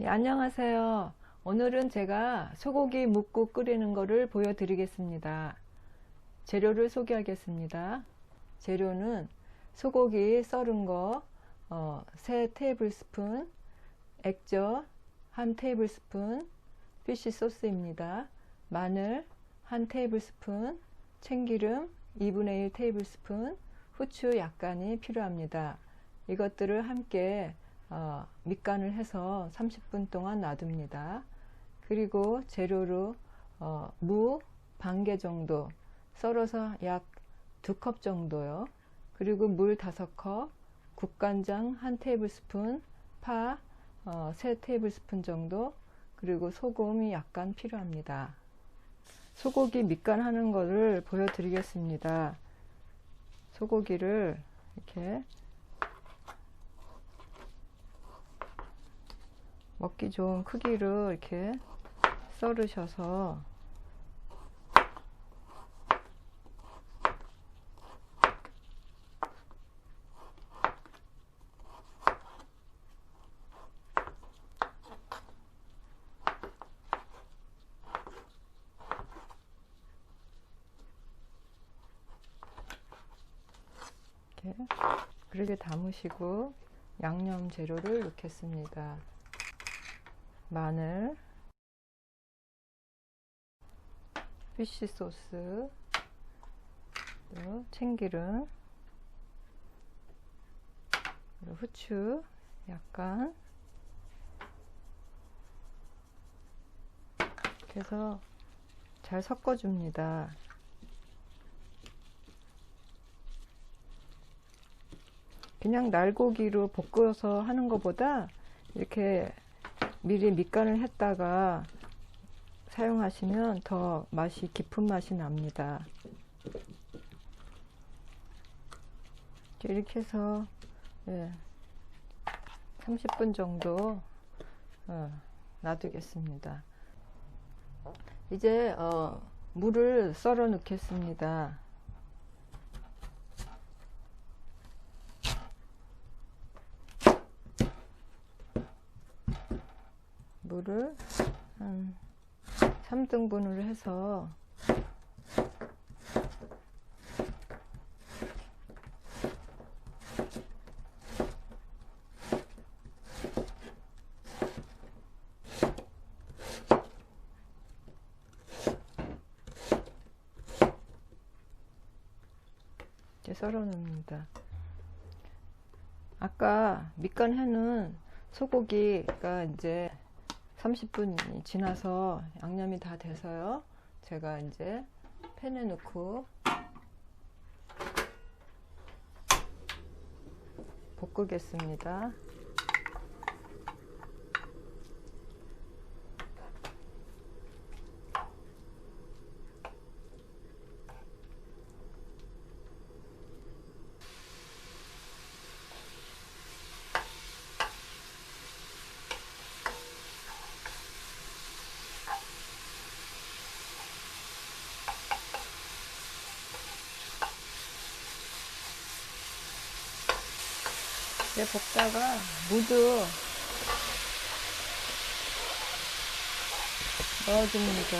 예, 안녕하세요. 오늘은 제가 소고기 묵국 끓이는 거를 보여드리겠습니다. 재료를 소개하겠습니다. 재료는 소고기 썰은 거 어, 3 테이블스푼, 액젓 1 테이블스푼, 피쉬 소스입니다. 마늘 1 테이블스푼, 참기름 2분의 1 테이블스푼, 후추 약간이 필요합니다. 이것들을 함께 어, 밑간을 해서 30분 동안 놔둡니다. 그리고 재료로 어, 무 반 개 정도 썰어서 약 두 컵 정도요. 그리고 물 5컵, 국간장 1 테이블스푼, 파 어, 3 테이블스푼 정도, 그리고 소금이 약간 필요합니다. 소고기 밑간 하는 거를 보여드리겠습니다. 소고기를 이렇게 먹기 좋은 크기로 이렇게 썰으셔서 그릇에 담으시고 양념 재료를 넣겠습니다. 마늘, 피쉬 소스, 참기름, 후추 약간 이렇게 해서 잘 섞어줍니다. 그냥 날고기로 볶아서 하는 것보다 이렇게 미리 밑간을 했다가 사용하시면 더 맛이 깊은 맛이 납니다. 이렇게 해서 예, 30분 정도 어, 놔두겠습니다. 이제 어, 물을 썰어 넣겠습니다. 물을 한 3등분을 해서 썰어 놓습니다. 아까 밑간 해는 소고기가 이제 30분이 지나서 양념이 다 돼서요. 제가 이제 팬에 넣고 볶으겠습니다. 이제 볶다가 무도 넣어줍니다.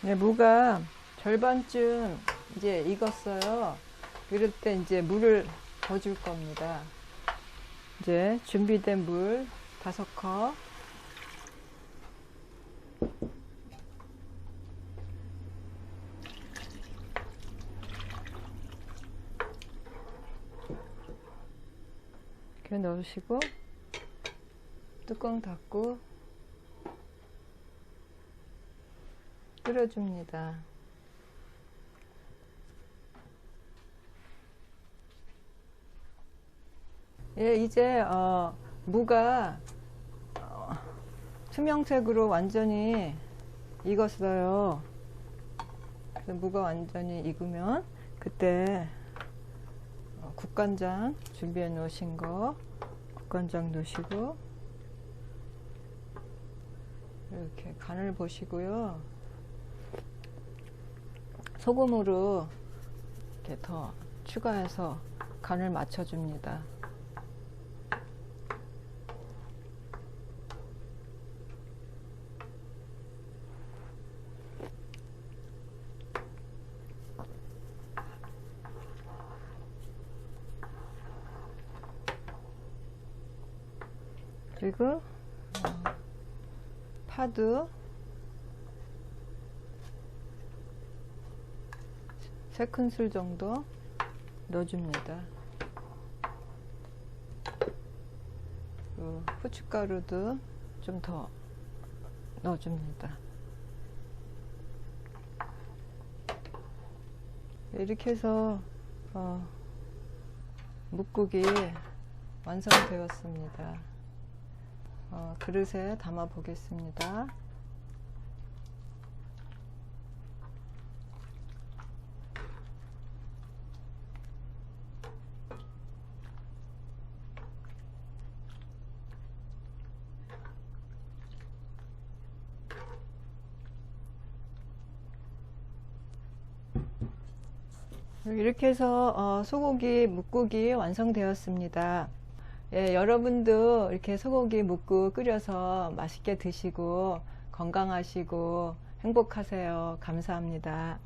네, 무가 절반쯤 이제 익었어요. 이럴 때 이제 물을 더 줄 겁니다. 이제 준비된 물 5컵 이렇게 넣으시고 뚜껑 닫고 끓여줍니다. 예, 이제 어, 무가 어, 투명색으로 완전히 익었어요. 무가 완전히 익으면 그때 어, 국간장 준비해 놓으신 거 국간장 넣으시고 이렇게 간을 보시고요. 소금으로 이렇게 더 추가해서 간을 맞춰줍니다. 그리고 어, 파도 세 큰술 정도 넣어줍니다. 후춧가루도 좀 더 넣어줍니다. 이렇게 해서 어, 묵국이 완성되었습니다. 어, 그릇에 담아 보겠습니다. 이렇게 해서 어, 소고기 묵국이 완성되었습니다. 예, 여러분도 이렇게 소고기 묵국 끓여서 맛있게 드시고 건강하시고 행복하세요. 감사합니다.